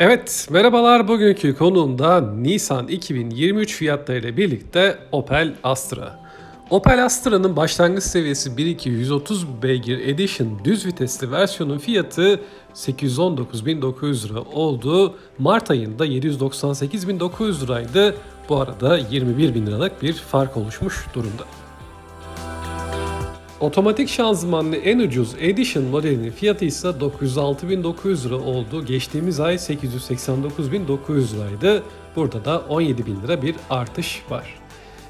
Evet, merhabalar. Bugünkü konuğumda Nisan 2023 fiyatlarıyla birlikte Opel Astra. Opel Astra'nın başlangıç seviyesi 1.2 130 beygir Edition düz vitesli versiyonun fiyatı 819.900 lira oldu. Mart ayında 798.900 liraydı. Bu arada 21.000 liralık bir fark oluşmuş durumda. Otomatik şanzımanlı en ucuz Edition modelinin fiyatı ise 906.900 lira oldu. Geçtiğimiz ay 889.900 liraydı. Burada da 17.000 lira bir artış var.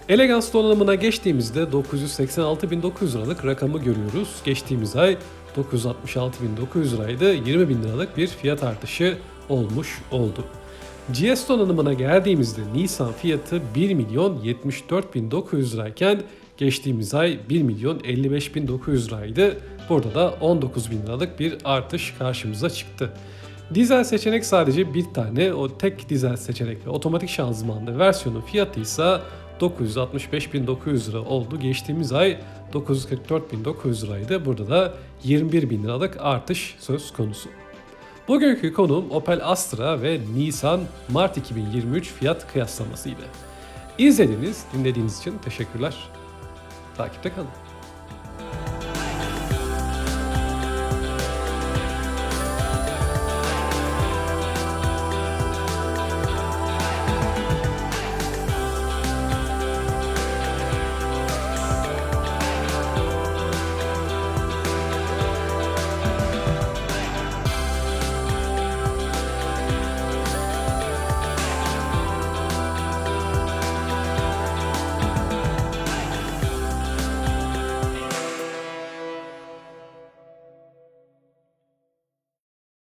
Elegans donanımına geçtiğimizde 986.900 liralık rakamı görüyoruz. Geçtiğimiz ay 966.900 liraydı. 20.000 liralık bir fiyat artışı olmuş oldu. GS donanımına geldiğimizde Nisan fiyatı 1 milyon 74.900 lirayken geçtiğimiz ay 1 milyon 55.900 liraydı. Burada da 19.000 liralık bir artış karşımıza çıktı. Dizel seçenek sadece bir tane. O tek dizel seçenek ve otomatik şanzımanlı versiyonun fiyatı ise 965.900 lira oldu. Geçtiğimiz ay 944.900 liraydı. Burada da 21.000 liralık artış söz konusu. Bugünkü konuğum Opel Astra ve Nissan Mart 2023 fiyat kıyaslamasıydı. İzlediğiniz, dinlediğiniz için teşekkürler. Takipte kalın.